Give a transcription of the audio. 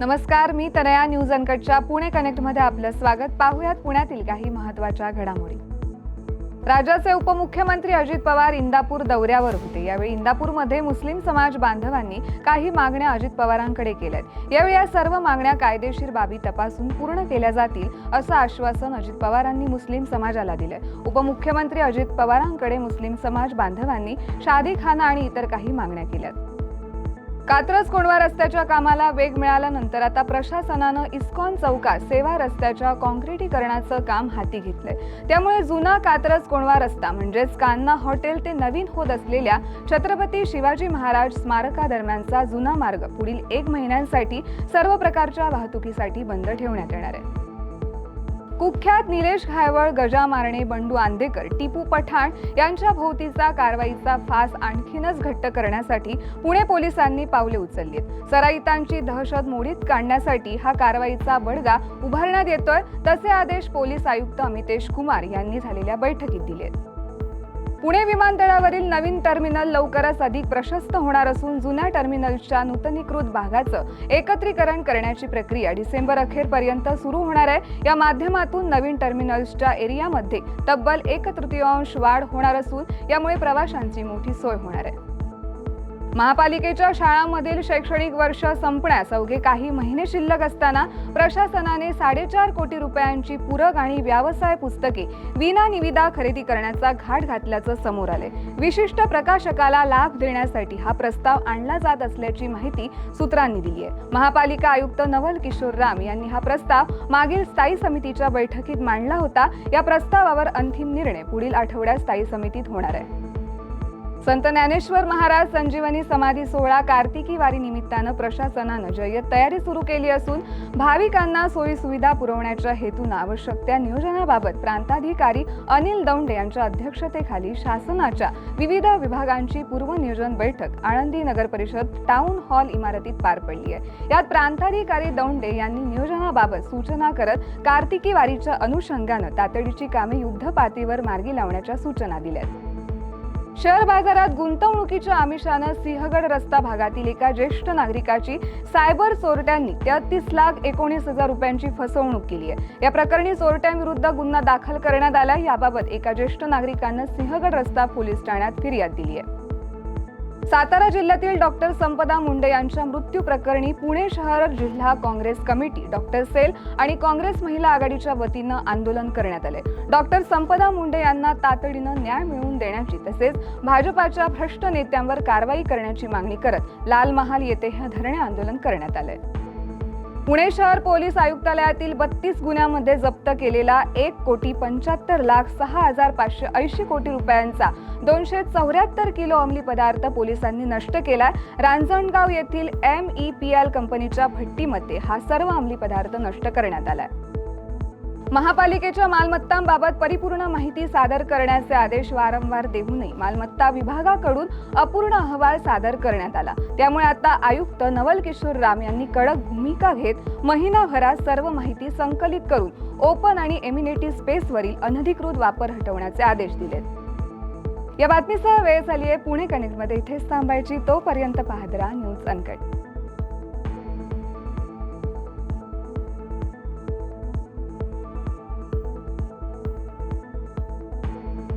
नमस्कार मी तनया न्यूज अनकटच्या पुणे कनेक्टमध्ये आपलं स्वागत. पाहूयात पुण्यातील काही महत्त्वाच्या घडामोडी. राज्याचे उपमुख्यमंत्री अजित पवार इंदापूर दौऱ्यावर होते. यावेळी इंदापूरमध्ये मुस्लिम समाज बांधवांनी काही मागण्या अजित पवारांकडे केल्यात. यावेळी या सर्व मागण्या कायदेशीर बाबी तपासून पूर्ण केल्या जातील असं आश्वासन अजित पवारांनी मुस्लिम समाजाला दिलं उपमुख्यमंत्री अजित पवारांकडे मुस्लिम समाज बांधवांनी शादी खाना आणि इतर काही मागण्या केल्यात. कात्रज कोंडवा रस्त्याच्या कामाला वेग मिळाल्यानंतर आता प्रशासनानं इस्कॉन चौकात सेवा रस्त्याच्या कॉन्क्रिटीकरणाचं काम हाती घेतलंय. त्यामुळे जुना कात्रज कोंडवा रस्ता म्हणजेच कान्हा हॉटेल ते नवीन होत असलेल्या छत्रपती शिवाजी महाराज स्मारकादरम्यानचा जुना मार्ग पुढील एक महिन्यांसाठी सर्व प्रकारच्या वाहतुकीसाठी बंद ठेवण्यात येणार आहे. कुख्यात निलेश घायवळ गजा मारणे बंडू आंदेकर टिपू पठाण यांच्या भोवतीचा कारवाईचा फास आणखीनच घट्ट करण्यासाठी पुणे पोलिसांनी पावले उचलली सराईतांची दहशत मोडीत काढण्यासाठी हा कारवाईचा बडगा उभारण्यात येतोय तसे आदेश पोलीस आयुक्त अमितेश कुमार यांनी झालेल्या बैठकीत दिले आहेत पुणे विमानतळावरील नवीन टर्मिनल लवकरच अधिक प्रशस्त होणार असून जुन्या टर्मिनलच्या नूतनीकृत भागाचं एकत्रीकरण करण्याची प्रक्रिया डिसेंबर अखेरपर्यंत सुरू होणार आहे. या माध्यमातून नवीन टर्मिनल्सच्या एरियामध्ये तब्बल एक तृतीयांश वाढ होणार असून यामुळे प्रवाशांची मोठी सोय होणार आहे. महापालिकेच्या शाळांमधील शैक्षणिक वर्ष संपण्यास अवघे काही महिने शिल्लक असताना प्रशासनाने साडेचार कोटी रुपयांची पूरक आणि व्यवसाय पुस्तके विना निविदा खरेदी करण्याचा घाट घातल्याचं समोर आले विशिष्ट प्रकाशकाला लाभ देण्यासाठी हा प्रस्ताव आणला जात असल्याची माहिती सूत्रांनी दिली आहे महापालिका आयुक्त नवल किशोर राम यांनी हा प्रस्ताव मागील स्थायी समितीच्या बैठकीत मांडला होता. या प्रस्तावावर अंतिम निर्णय पुढील आठवड्यात स्थायी समितीत होणार आहे. संत ज्ञानेश्वर महाराज संजीवनी समाधी सोहळा कार्तिकी वारी निमित्तानं प्रशासनानं जय्यत तयारी सुरू केली असून भाविकांना सोयी सुविधा पुरवण्याच्या हेतून आवश्यक त्या नियोजनाबाबत प्रांताधिकारी अनिल दौंडे यांच्या अध्यक्षतेखाली शासनाच्या विविध विभागांची पूर्वनियोजन बैठक आळंदी नगर परिषद टाऊन हॉल इमारतीत पार पडली आहे. यात प्रांताधिकारी दौंडे यांनी नियोजनाबाबत सूचना करत कार्तिकी वारीच्या अनुषंगानं तातडीची कामे युद्धपातळीवर मार्गी लावण्याच्या सूचना दिल्यात. शेअर बाजारात गुंतवणुकीच्या आमिषानं सिंहगड रस्ता भागातील एका ज्येष्ठ नागरिकाची सायबर चोरट्यांनी तेहतीस लाख एकोणीस हजार रुपयांची फसवणूक केली आहे. या प्रकरणी चोरट्यांविरुद्ध गुन्हा दाखल करण्यात आला. याबाबत एका ज्येष्ठ नागरिकानं सिंहगड रस्ता पोलीस ठाण्यात फिर्याद दिली आहे. सातारा जिल्ह्यातील डॉक्टर संपदा मुंडे यांच्या मृत्यू प्रकरणी पुणे शहर जिल्हा काँग्रेस कमिटी डॉक्टर सेल आणि काँग्रेस महिला आघाडीच्या वतीनं आंदोलन करण्यात आले डॉक्टर संपदा मुंडे यांना तातडीनं न्याय मिळवून देण्याची तसेच भाजपाच्या भ्रष्ट नेत्यांवर कारवाई करण्याची मागणी करत लाल महाल येथे हे धरणे आंदोलन करण्यात आले पुणे शहर पोलीस आयुक्तालयातील बत्तीस गुन्ह्यामध्ये जप्त केलेला एक कोटी पंच्याहत्तर लाख सहा हजार पाचशे ऐंशी कोटी रुपयांचा दोनशे चौऱ्याहत्तर किलो अंमली पदार्थ पोलिसांनी नष्ट केलाय. रांजणगाव येथील एम ई पी एल कंपनीच्या भट्टीमध्ये हा सर्व अंमली पदार्थ नष्ट करण्यात आलाय. महापालिकेच्या मालमत्तांबाबत परिपूर्ण माहिती सादर करण्याचे आदेश वारंवार देऊनही मालमत्ता विभागाकडून अपूर्ण अहवाल सादर करण्यात आला. त्यामुळे आता आयुक्त नवल किशोर राम यांनी कडक भूमिका घेत महिनाभरात सर्व माहिती संकलित करून ओपन आणि एम्युनिटी स्पेसवरील अनधिकृत वापर हटवण्याचे आदेश दिलेत या बातमीसह वेळ झाली आहे पुणे कनेक्टमध्ये इथेच थांबायची. तोपर्यंत पाहत राहा न्यूज अनकट.